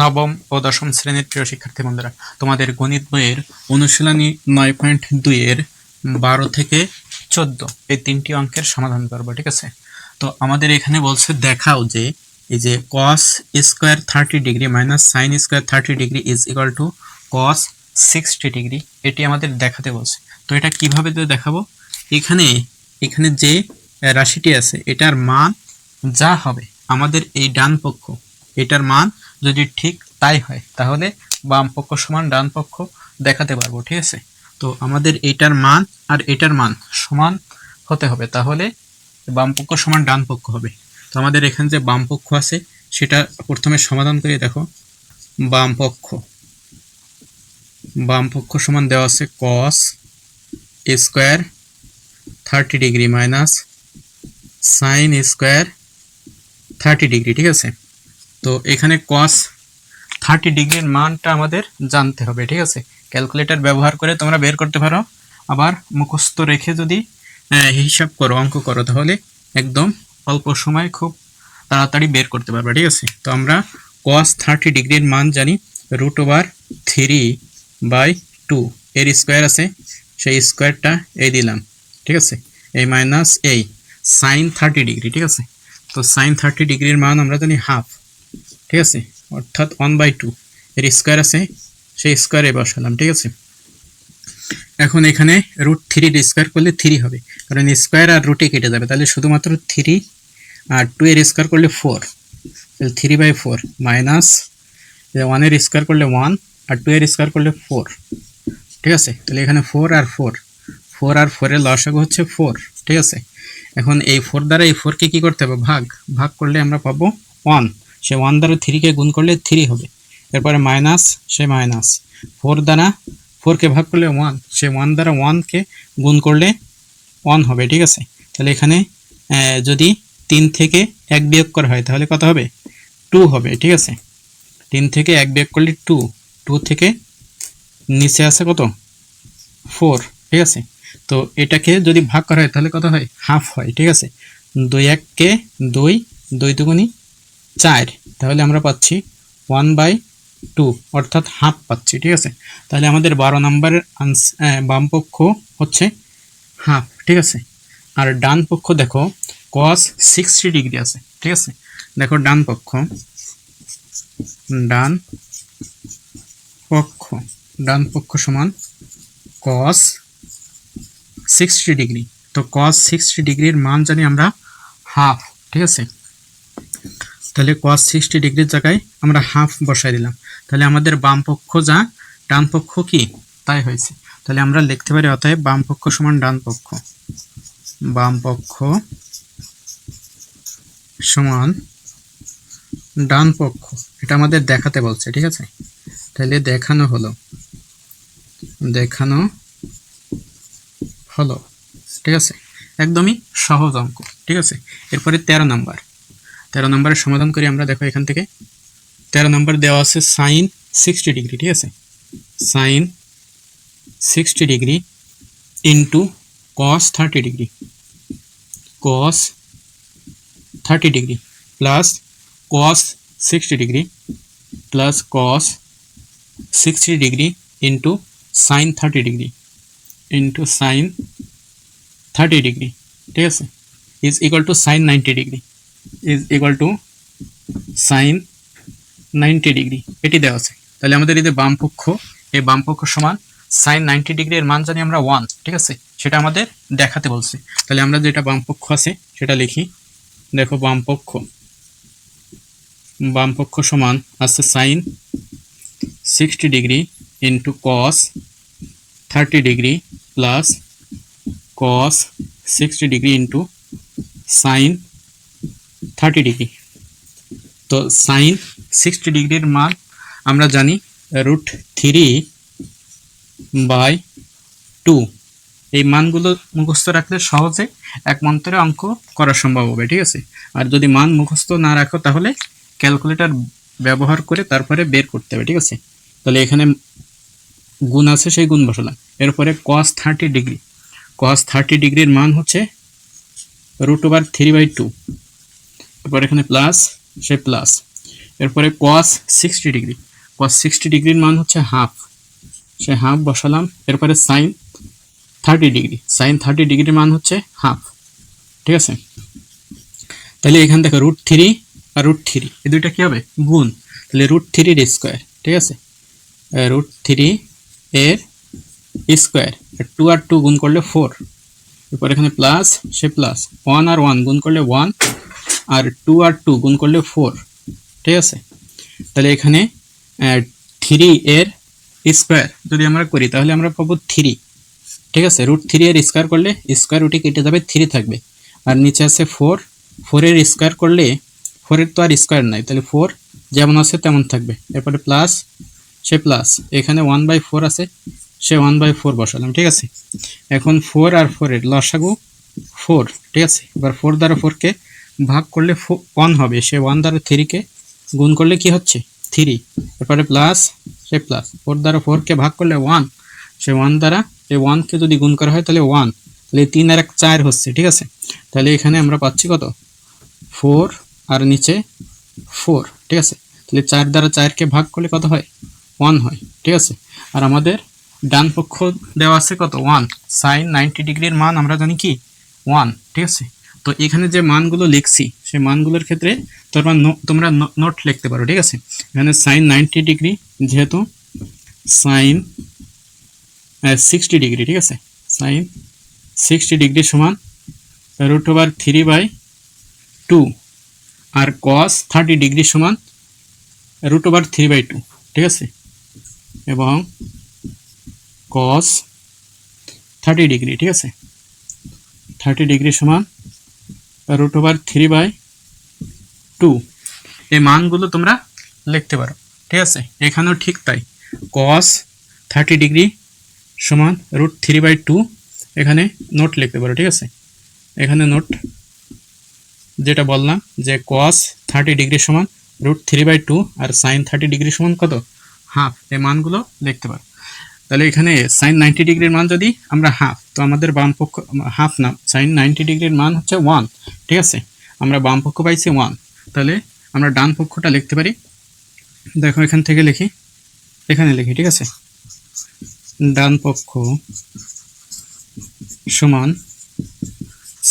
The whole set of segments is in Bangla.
নবম ও দশম শ্রেণির প্রিয় শিক্ষার্থী বন্ধুরা, তোমাদের গণিত বইয়ের অনুশীলনী নয় পয়েন্ট দুইয়ের বারো থেকে চোদ্দ, এই তিনটি অঙ্কের সমাধান করব, ঠিক আছে? তো আমাদের এখানে বলছে দেখাও যে, এই যে cos square thirty degree minus sine square thirty degree is equal to cos sixty degree এটি আমাদের দেখাতে বলছে। তো এটা কীভাবে দেখাবো? এখানে এখানে যে রাশিটি আছে, এটার মান যা হবে, আমাদের এই ডান পক্ষ, এটার মান যদি ঠিক তাই হয়, তাহলে বাম পক্ষ সমান ডান পক্ষ দেখাতে পারব, ঠিক আছে? তো আমাদের এটার মান আর এটার মান সমান হতে হবে, তাহলে বাম পক্ষ সমান ডান পক্ষ হবে। তো আমাদের এখানে যে বাম পক্ষ আছে, সেটা প্রথমে সমাধান করে দেখো। বাম পক্ষ বাম পক্ষ সমান দেওয়া আছে cos square thirty degree minus sine square thirty degree ঠিক আছে? তো এখানে কস থার্টি ডিগ্রির মানটা আমাদের জানতে হবে, ঠিক আছে? ক্যালকুলেটর ব্যবহার করে তোমরা বের করতে পারো। আবার মুখস্থ রেখে যদি হিসাব করো, অঙ্ক করো, তাহলে একদম অল্প সময় খুব তাড়াতাড়ি বের করতে পারবে, ঠিক আছে? তো আমরা কস থার্টি ডিগ্রির মান জানি root over three by two এর স্কোয়ার আছে, সেই স্কোয়ারটা এই দিলাম, ঠিক আছে? এই মাইনাস এই সাইন থার্টি ডিগ্রি, ঠিক আছে? তো সাইন থার্টি ডিগ্রির মান আমরা জানি হাফ ঠিক আছে? অর্থাৎ ওয়ান বাই টু এর স্কোয়ার আছে, সেই স্কোয়ারে বসালাম, ঠিক আছে? এখন এখানে রুট থ্রির স্কোয়ার করলে থ্রি হবে। কারণ স্কোয়ার আর রুটে কেটে যাবে। তাহলে শুধুমাত্র থ্রি আর টু এর স্কোয়ার করলে ফোর তাহলে থ্রি বাই ফোর মাইনাস ওয়ানের স্কোয়ার করলে ওয়ান আর টু এর স্কোয়ার করলে ফোর ঠিক আছে? তাহলে এখানে ফোর আর ফোর ফোর আর ফোরের লসাগু হচ্ছে ফোর ঠিক আছে? এখন এই ফোর দ্বারা এই ফোরকে কী করতে হবে? ভাগ। ভাগ করলে আমরা পাবো ওয়ান সে ওয়ান দ্বারা থ্রিকে গুণ করলে থ্রি হবে। এরপরে মাইনাস, সে মাইনাস। ফোর দ্বারা ফোরকে ভাগ করলে ওয়ান, সে ওয়ান দ্বারা ওয়ানকে গুণ করলে ওয়ান হবে, ঠিক আছে? তাহলে এখানে যদি তিন থেকে এক বিয়োগ করা হয়, তাহলে কত হবে? টু হবে, ঠিক আছে? তিন থেকে এক বিয়োগ করলে টু টু থেকে নিচে আছে কত? ফোর, ঠিক আছে? তো এটাকে যদি ভাগ করা হয়, তাহলে কত হয়? হাফ হয়, ঠিক আছে? দুই এককে দুই দুই দুগুণি চার, তাহলে আমরা পাচ্ছি ওয়ান বাই টু অর্থাৎ হাফ পাচ্ছি, ঠিক আছে? তাহলে আমাদের বারো নম্বরের আনস বাম পক্ষ হচ্ছে হাফ ঠিক আছে? আর ডান পক্ষ দেখো কস সিক্সটি ডিগ্রি আছে, ঠিক আছে? দেখো ডান পক্ষ ডান পক্ষ ডান পক্ষ সমান কস সিক্সটি ডিগ্রি তো কস সিক্সটি ডিগ্রির মান জানি আমরা হাফ ঠিক আছে? তাহলে কস সিক্সটি ডিগ্রির জায়গায় আমরা হাফ বসাই দিলাম। তাহলে আমাদের বাম পক্ষ যা, ডান পক্ষ কি? তাই হয়েছে। তাহলে আমরা লিখতে পারি অতএব বাম পক্ষ সমান ডান পক্ষ। বাম পক্ষ সমান ডান পক্ষ। এটা আমাদের দেখাতে বলছে, ঠিক আছে? তাহলে দেখানো হলো। দেখানো হলো, ঠিক আছে? একদমই সহজ অঙ্ক, ঠিক আছে? এরপরে তেরো নাম্বার। তেরো নম্বরের সমাধান করি আমরা, দেখো এখান থেকে। তেরো নম্বর দেওয়া আছে সাইন সিক্সটি ডিগ্রি, ঠিক আছে? Sine sixty degree into cos thirty degree. Cos thirty degree plus cos sixty degree plus cos sixty degree into sine thirty degree into sine thirty degree, ঠিক আছে? Is equal to sine ninety degree. Is equal to sine ninety degree এটি দেওয়া আছে। তাহলে আমাদের এই যে বাম পক্ষ, এই বাম পক্ষ সমান সাইন নাইনটি ডিগ্রি এর মান জানি আমরা ওয়ান ঠিক আছে? সেটা আমাদের দেখাতে বলছে। তাহলে আমরা যেটা বাম পক্ষ আছে, সেটা লিখি। দেখো বাম পক্ষ। বাম পক্ষ সমান আছে sine sixty degree into cos thirty degree plus cos sixty degree into sine thirty degree তো সাইন সিক্সটি ডিগ্রির মান আমরা জানি রুট থ্রি বাই টু এই মানগুলো মুখস্থ রাখলে সহজে এক মন্ত্রে অঙ্ক করা সম্ভব হবে, ঠিক আছে? আর যদি মান মুখস্থ না রাখো, তাহলে ক্যালকুলেটর ব্যবহার করে তারপরে বের করতে হবে, ঠিক আছে? তাহলে এখানে গুণ আছে, সেই গুণ বসালাম। এরপরে cos thirty degree cos thirty ডিগ্রির মান হচ্ছে root over three by two এরপর এখানে প্লাস সে প্লাস এরপরে cos sixty degree cos sixty ডিগ্রির মান হচ্ছে হাফ সে হাফ বসালাম, এরপরে sine thirty degree sine thirty ডিগ্রির মান হচ্ছে হাফ ঠিক আছে? তাহলে এখান থেকে রুট থ্রি আর রুট থ্রি এই দুইটা কী হবে? গুণ। তাহলে রুট থ্রির স্কোয়ার ঠিক আছে? রুট থ্রি এর স্কোয়ার টু আর টু গুণ করলে ফোর এরপর এখানে প্লাস সে প্লাস ওয়ান আর ওয়ান গুণ করলে ওয়ান আর টু আর টু গুণ করলে ফোর ঠিক আছে? তাহলে এখানে থ্রি এর স্কোয়ার যদি আমরা করি, তাহলে আমরা পাবো থ্রি ঠিক আছে? রুট থ্রি এর স্কোয়ার করলে স্কোয়ার রুটে কেটে যাবে থ্রি থাকবে। আর নিচে আছে ফোর ফোরের স্কোয়ার করলে ফোরের তো আর স্কোয়ার নাই, তাহলে ফোর যেমন আছে তেমন থাকবে। এরপরে প্লাস সে প্লাস এখানে ওয়ান বাই ফোর আছে, সে ওয়ান বাই ফোর বসালাম, ঠিক আছে? এখন ফোর আর ফোরের লসাগু ফোর ঠিক আছে? এবার ফোর দ্বারা ফোরকে ভাগ করলে ওয়ান হবে। সে ওয়ান দ্বারা থ্রিকে গুণ করলে কি হচ্ছে? থ্রি এরপরে প্লাস সে প্লাস ফোর দ্বারা ফোরকে ভাগ করলে ওয়ান সে ওয়ান দ্বারা, এই ওয়ানকে যদি গুণ করা হয় তাহলে ওয়ান তাহলে তিন আর এক চার হচ্ছে, ঠিক আছে? তাহলে এখানে আমরা পাচ্ছি কত? ফোর আর নিচে ফোর ঠিক আছে? তাহলে চার দ্বারা চারকে ভাগ করলে কত হয়? ওয়ান হয়, ঠিক আছে? আর আমাদের ডান পক্ষ দেওয়া আছে কত? ওয়ান সাইন নাইনটি ডিগ্রির মান আমরা জানি কি? ওয়ান ঠিক আছে? তো এখানে যে মানগুলো লিখছি, সেই মানগুলোর ক্ষেত্রে তোমরা তোমরা নোট লিখতে পারো, ঠিক আছে? এখানে সাইন নাইনটি ডিগ্রি যেহেতু সাইন সিক্সটি ডিগ্রি ঠিক আছে? সাইন সিক্সটি ডিগ্রি সমান root over three by two R cos thirty degree সমান root over three by two ঠিক আছে? এবং কস থার্টি ডিগ্রি ঠিক আছে? থার্টি ডিগ্রি সমান root over three by two এই মানগুলো তোমরা লিখতে পারো, ঠিক আছে? এখানেও ঠিক তাই। কস থার্টি ডিগ্রি সমান রুট থ্রি বাই টু এখানে নোট লিখতে পারো, ঠিক আছে? এখানে নোট যেটা বললাম যে কস থার্টি ডিগ্রি সমান রুট থ্রি বাই টু আর সাইন থার্টি ডিগ্রি সমান কত? হাফ এই মানগুলো লিখতে পারো। তাহলে এখানে সাইন নাইনটি ডিগ্রির মান যদি আমরা হাফ তো আমাদের বাম পক্ষ হাফ না সাইন নাইনটি ডিগ্রির মান হচ্ছে ওয়ান ঠিক আছে? আমরা বাম পক্ষ পাইছি ওয়ান তাহলে আমরা ডান পক্ষটা লিখতে পারি। দেখো, এখান থেকে লিখি, এখানে লিখি, ঠিক আছে? ডান পক্ষ সমান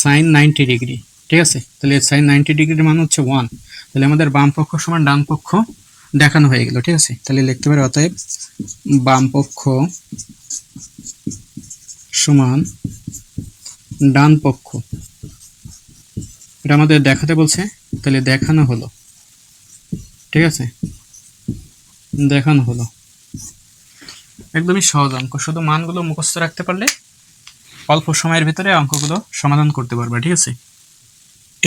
সাইন নাইনটি ডিগ্রি ঠিক আছে? তাহলে সাইন নাইনটি ডিগ্রির মান হচ্ছে ওয়ান তাহলে আমাদের বাম পক্ষ সমান ডান পক্ষ দেখানো হয়ে গেল, ঠিক আছে? তাহলে লিখতে পারি, অতএব বাম পক্ষ সমান ডান পক্ষ। এটা আমাদের দেখাতে বলছে, তাহলে দেখানো হলো, ঠিক আছে? দেখানো হলো। একদমই সহজ অঙ্ক, শুধু মানগুলো মুখস্থ রাখতে পারলে অল্প সময়ের ভিতরে অঙ্কগুলো সমাধান করতে পারবে, ঠিক আছে?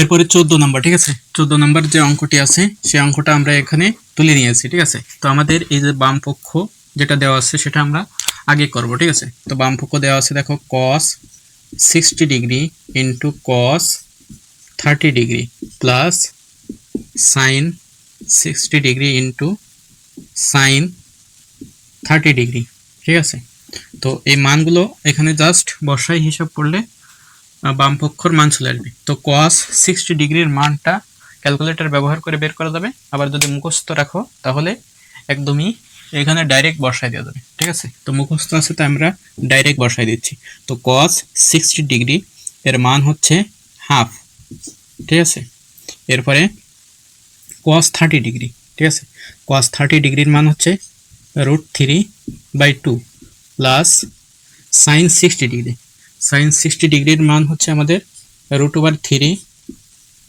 এরপরে চোদ্দ নাম্বার, ঠিক আছে? চোদ্দ নাম্বার যে অঙ্কটি আছে সেই অঙ্কটা আমরা এখানে তুলে নিয়েছি, ঠিক আছে? তো আমাদের এই যে বাম পক্ষ যেটা দেওয়া আছে, সেটা আমরা আগে করব, ঠিক আছে? তো বাম পক্ষ দেওয়া আছে, দেখো cos sixty degree into cos thirty degree plus sine sixty degree into sine thirty degree ঠিক আছে? তো এই মানগুলো এখানে জাস্ট বসাই হিসাব করলে বাম পক্ষর মান চলে আসবে। তো কস সিক্সটি ডিগ্রির মানটা ক্যালকুলেটর ব্যবহার করে বের করা যাবে। আবার যদি মুখস্থ রাখো, তাহলে একদমই এখানে ডাইরেক্ট বসাই দেওয়া যাবে। ঠিক আছে? তো মুখস্থ আছে তো আমরা ডাইরেক্ট বসাই দিচ্ছি। তো কস সিক্সটি ডিগ্রি এর মান হচ্ছে হাফ ঠিক আছে? এরপরে কস থার্টি ডিগ্রি ঠিক আছে? কস থার্টি ডিগ্রির মান হচ্ছে root three by two plus sine sixty degree sine sixty ডিগ্রির মান হচ্ছে আমাদের root over three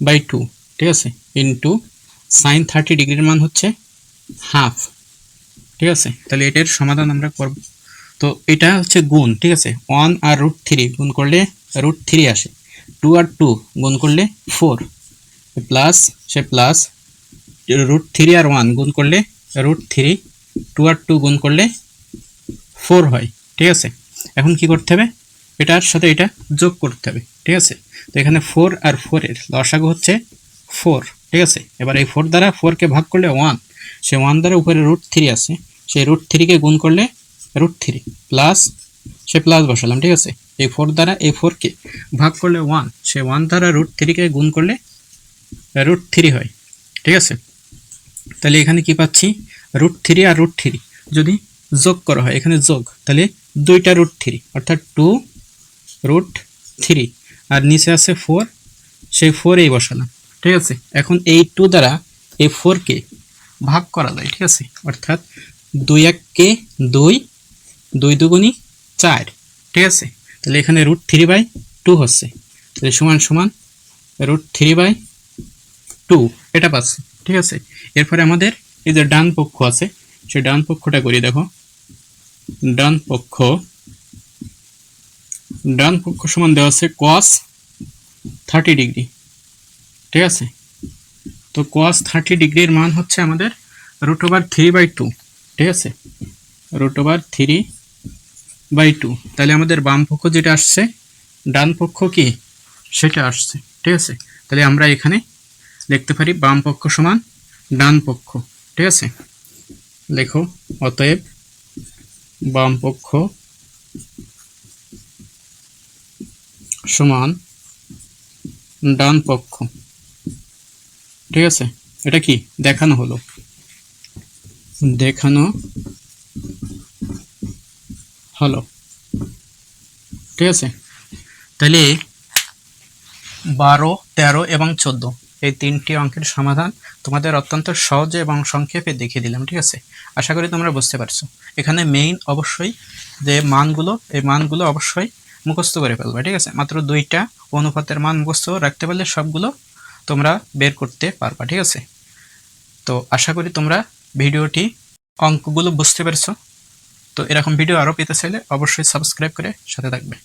by two ঠিক আছে? ইন্টু সাইন থার্টি ডিগ্রির মান হচ্ছে হাফ ঠিক আছে? তাহলে এটার সমাধান আমরা করব। তো এটা হচ্ছে গুণ, ঠিক আছে? ওয়ান আর রুট থ্রি গুণ করলে রুট থ্রি আসে। টু আর টু গুণ করলে ফোর প্লাস সে প্লাস রুট থ্রি আর ওয়ান গুণ করলে রুট থ্রি টু আর টু গুণ করলে ফোর হয়, ঠিক আছে? এখন কি করতে হবে? এটার সাথে এটা যোগ করতে হবে, ঠিক আছে? তো এখানে ফোর আর ফোরের লসাগু হচ্ছে ফোর ঠিক আছে? এবার এই ফোর দ্বারা ফোরকে ভাগ করলে ওয়ান সে ওয়ান দ্বারা উপরে রুট থ্রি আছে সেই রুট থ্রিকে গুণ করলে রুট থ্রি প্লাস সে প্লাস বসালাম, ঠিক আছে? এই ফোর দ্বারা এই ফোরকে ভাগ করলে ওয়ান সে ওয়ান দ্বারা রুট থ্রিকে গুণ করলে রুট থ্রি হয়, ঠিক আছে? তাহলে এখানে কি পাচ্ছি? রুট থ্রি আর রুট থ্রি যদি যোগ করা হয়, এখানে যোগ, তাহলে দুইটা রুট থ্রি অর্থাৎ টু রুট থ্রি আর নিচে আছে ফোর সেই ফোর এই বসালাম, ঠিক আছে? এখন এই টু দ্বারা এই ফোরকে ভাগ করা যায়, ঠিক আছে? অর্থাৎ দুই এককে দুই দুই দুগুণি চার, ঠিক আছে? তাহলে এখানে রুট থ্রি বাই টু হচ্ছে। তাহলে সমান সমান রুট থ্রি বাই টু এটা পাচ্ছি, ঠিক আছে? এরপরে আমাদের এই যে ডান পক্ষ আছে, সেই ডান পক্ষটা করি, দেখো। ডান পক্ষ ডান পক্ষ সমান দেওয়া আছে কস থার্টি ডিগ্রি ঠিক আছে? তো কস থার্টি ডিগ্রির মান হচ্ছে আমাদের root over three by two ঠিক আছে? Root over three by two তাহলে আমাদের বাম পক্ষ যেটা আসছে, ডান পক্ষ কি? সেটা আসছে। ঠিক আছে? তাহলে আমরা এখানে লিখতে পারি বাম পক্ষ সমান ডান পক্ষ। ঠিক আছে? লেখো অতএব বাম পক্ষ সমান ডান পক্ষ। ঠিক আছে? এটা কি? দেখানো হলো। দেখানো হলো। ঠিক আছে? তাহলে বারো, তেরো এবং চোদ্দ, এই তিনটি অঙ্কের সমাধান তোমাদের অত্যন্ত সহজে এবং সংক্ষেপে দেখিয়ে দিলাম, ঠিক আছে? আশা করি তোমরা বুঝতে পারছ। এখানে মেইন অবশ্যই যে মানগুলো, এই মানগুলো অবশ্যই মুখস্থ করে ফেলবে, ঠিক আছে? মাত্র দুইটা অনুপাতের মান মুখস্থ রাখতে পারলে সবগুলো তোমরা বের করতে পারবা, ঠিক আছে? তো আশা করি তোমরা ভিডিওটি অঙ্কগুলো বুঝতে পেরেছ। তো এরকম ভিডিও আরও পেতে চাইলে অবশ্যই সাবস্ক্রাইব করে সাথে থাকবে।